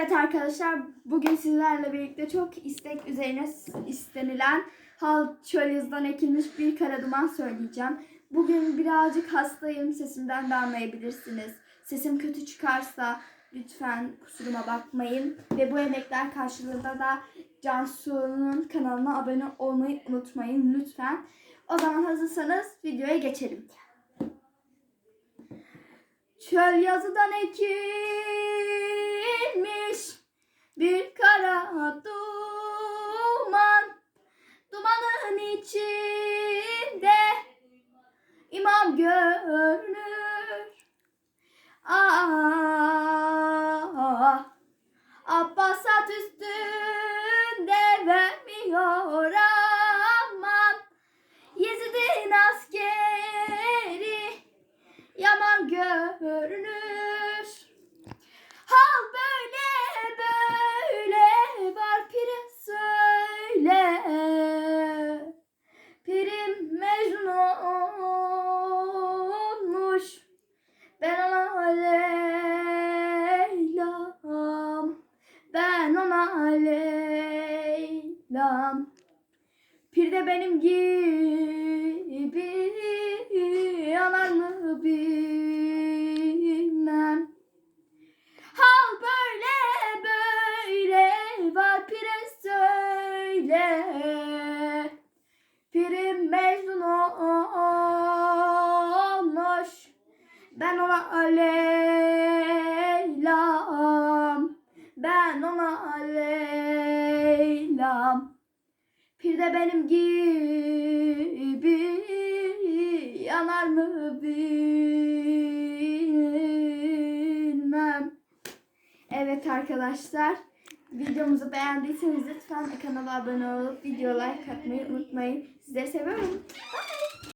Evet arkadaşlar bugün sizlerle birlikte çok istek üzerine istenilen hal çöl yazıdan ekilmiş bir kara duman söyleyeceğim. Bugün birazcık hastayım sesimden de anlayabilirsiniz. Sesim kötü çıkarsa lütfen kusuruma bakmayın. Ve bu emekler karşılığında da Cansu'nun kanalına abone olmayı unutmayın lütfen. O zaman hazırsanız videoya geçelim. Çöl yazıdan ekilmiş görünür Ah, Abbas at üstünde vermiyor aman Yezid'in askeri yaman görünür. Hal böyle böyle var pire söyle. Pirim Mecnun olmuş. Ben ona Leyla'm. Ben ona Leyla'm. Pir de benim gibi yanar mı bilmem. Hal böyle böyle var pire söyle. Pirim Mecnun olmuş. Ben ona Leyla'm. Ben ona Leyla'm. De benim gibi yanar mı bilmem. Evet arkadaşlar. Videomuzu beğendiyseniz lütfen kanala abone olup video like atmayı unutmayın. Sizleri seviyorum. Bye.